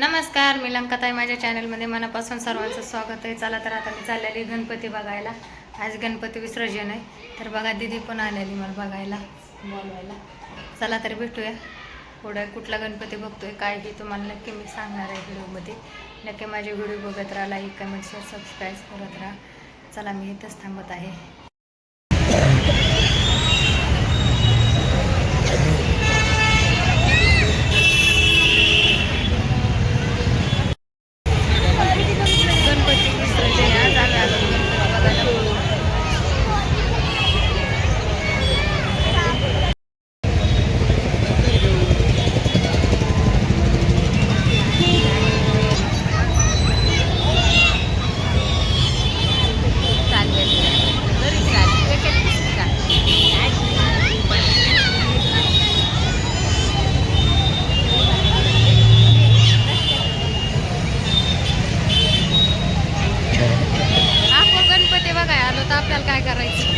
नमस्कार मी लंकाताई. माझ्या चॅनलमध्ये मनापासून सर्वांचं स्वागत आहे. चला तर आता मी चाललेली गणपती बघायला. आज गणपती विसर्जन आहे. तर बघा दिदी पण आलेली मला बघायला बोलवायला. चला तर भेटूया. पुढं कुठला गणपती बघतोय काय हे तुम्हाला नक्की मी सांगणार आहे व्हिडिओमध्ये. नक्की माझे व्हिडिओ बघत राहा लाईक कमेंट शेअर सबस्क्राईब करत राहा. चला मी इथंच थांबत आहे गणपती विसर्जन आज आम्ही आलो गणपती बघायला आपण गणपती बघाय आलो तर आपल्याला काय करायचं?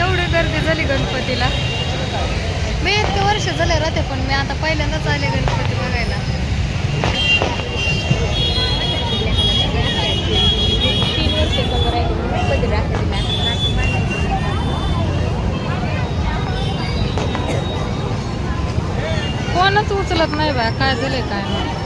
एवढी गर्दी झाली गणपतीला. मी इतके वर्ष झाले राहते पण मी आता पहिल्यांदाच आले गणपती बघायला. तीन वर्ष गणपती कोणच उचलत नाही बा काय झालंय काय नाही.